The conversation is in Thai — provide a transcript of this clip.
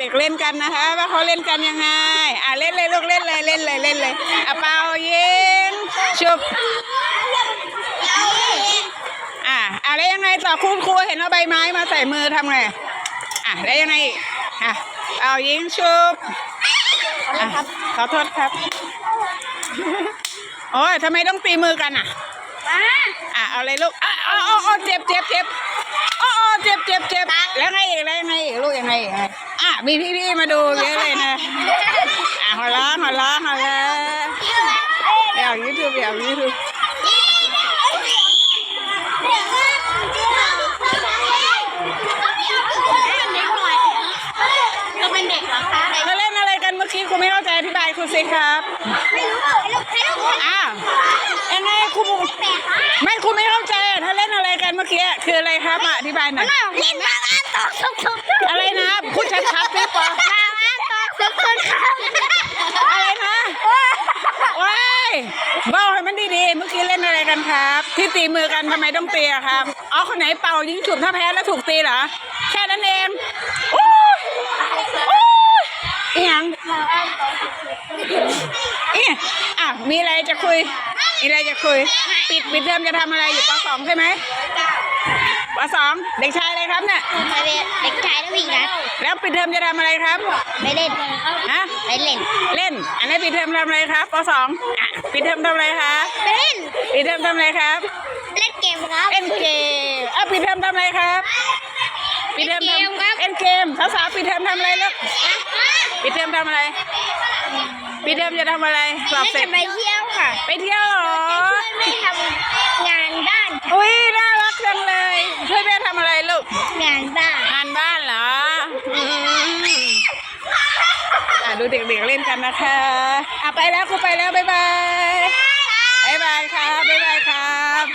เด็กเล่นกันนะคะ ว่าเขาเล่นกันยังไง อะเล่นเลยลูกเล่นเลยเล่นเลยเล่นเลยอะเปายิงชุบอะอะแล้วยังไงต่อครูครูเห็นเอาใบไม้มาใส่มือทำไงอะแล้วยังไงอีกอะเอายิงชุบอะขอโทษครับโอ้ยทำไมต้องตีมือกันอะอะเอาเลยลูกอะอ๋ออ๋อเจ็บเจ็บเจ็บอ๋ออ๋อเจ็บเจ็บเจ็บแล้วไงอีกแล้วยังไงอีกลูกยังไงอีกไง มีพี่ๆมาดูเยอะเลยนะอะหัวเราะหัวเราะหัวเราะอยากยูทูบอยากยูทูบเขาเล่นอะไรกันเมื่อกี้ครูไม่เข้าใจอธิบายครูสิครับอ้าวยังไงครูบุไม่ครูไม่เข้าใจอะถ้าเล่นอะไรกันเมื่อกี้คืออะไรครับอะอธิบายหน่อยเล่นบางอันตกทุกทุกอะไรนะพูดชัดๆสิปอบางอันตกทุกทุกครับ อะไรนะ ว้าให้มันดีๆ เมื่อกี้เล่นอะไรกันครับ ที่ตีมือกันทำไมต้องตีอะครับอ๋อคนไหนเป่ายิงฉุบถ้าแพ้แล้วถูกตีเหรอ แค่นั้นเองโอ้ยโอ้ยอีหยังอีอะมีอะไรจะคุย มีอะไรจะคุย ปิดปิดเทอมจะทำอะไรอยู่ปสองใช่ไหม ปสองเด็กชายอะไรครับเนี่ยเด็กชายและผู้หญิงนะแล้วปิดเทอมจะทำอะไรครับไปเล่นฮะไปเล่น เล่น อันนี้ปิดเทอมทำอะไรครับปสองอะปิดเทอมทำอะไรครับไปเล่นปิดเทอมทำอะไรครับ เล่นเกมครับเล่นเกมอะปิดเทอมทำอะไรครับปิดเทอมเล่นเกมครับทำเล่นเกมสาวๆปิดเทอมทำอะไรลูกปิดเทอมทำอะไรปิดเทอมจะทำอะไรสอบเสร็จะจไปเที่ยวค่ะ ไปเที่ยวเหรอ เด็กๆเล่นกันนะคะอะไปแล้วครูไปแล้วบ๊ายบายบ๊ายบายครับบ๊ายบายครับ